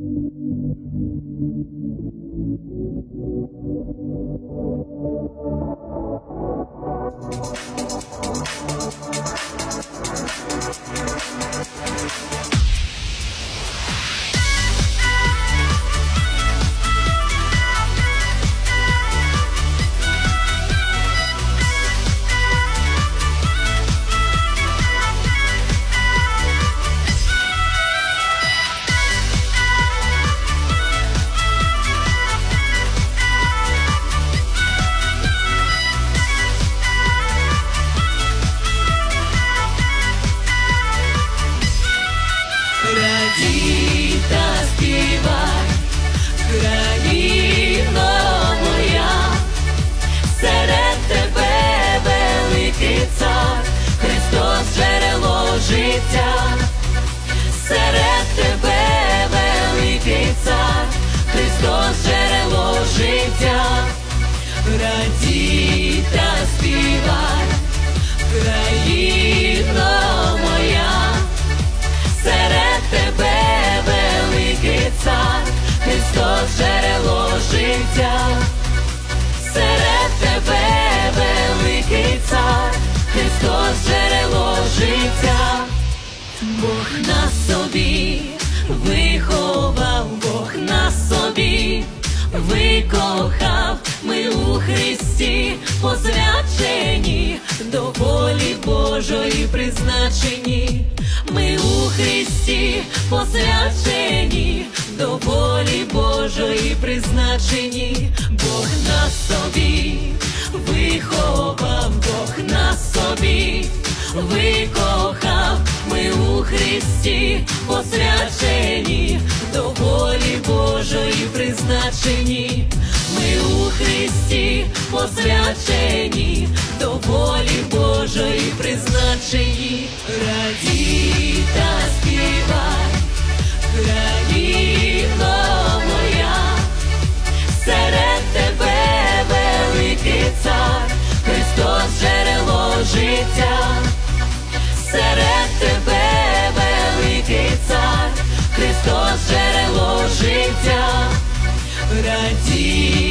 Thank you. Христі посвячені до волі Божої призначені. Ми у Христі посвячені до волі Божої призначені, Бог на собі виховав, Бог на собі викохав, ми у Христі посвячені до волі Божої призначені, посвячені до волі Божої призначені, радій та співай, країно моя, серед тебе великий цар, Христос джерело життя, серед тебе великий цар, Христос джерело життя, радій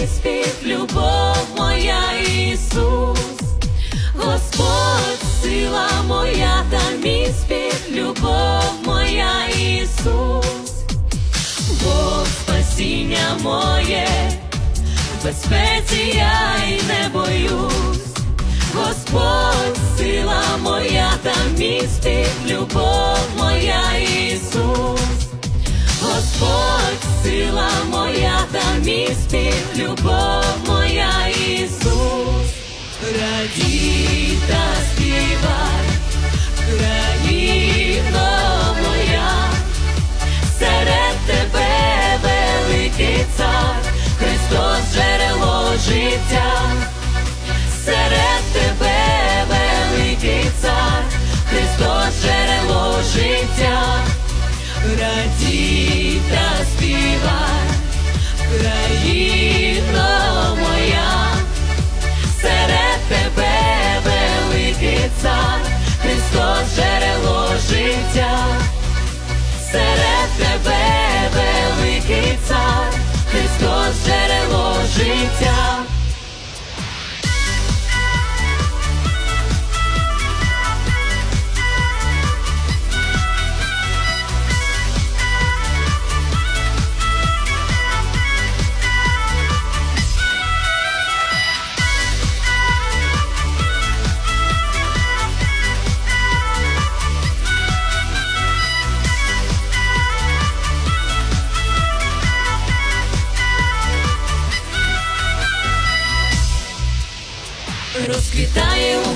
та спів, любов моя Ісус, Господь сила моя та мій спів, любов моя Ісус, Бог спасіння моє, в безпеці я й не боюсь. Господь, сила моя та мій спів, любов моя Ісус, Господь, сила мій спів, любов моя Ісус, радій та співай, країно моя, серед тебе великий цар, Христос джерело життя. Серед тебе великий цар, Христос джерело життя, радій великий Христос джерело життя, серед тебе великий цар, Христос джерело життя.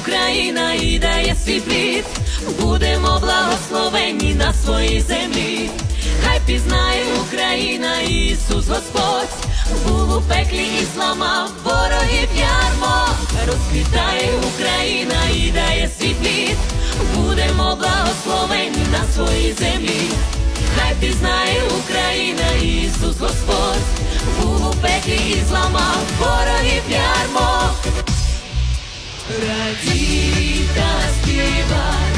Україна і дає свій будемо благословенні на своїй землі. Хай пізнає Україна, Ісус Господь, був у пеклі і зламав ворогів ярмо. Розквітає Україна і дає свій будемо благословенні на своїй землі. Хай пізнає Україна, Ісус Господь, був у пеклі і зламав ворогів Радій та співай,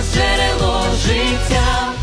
джерело життя.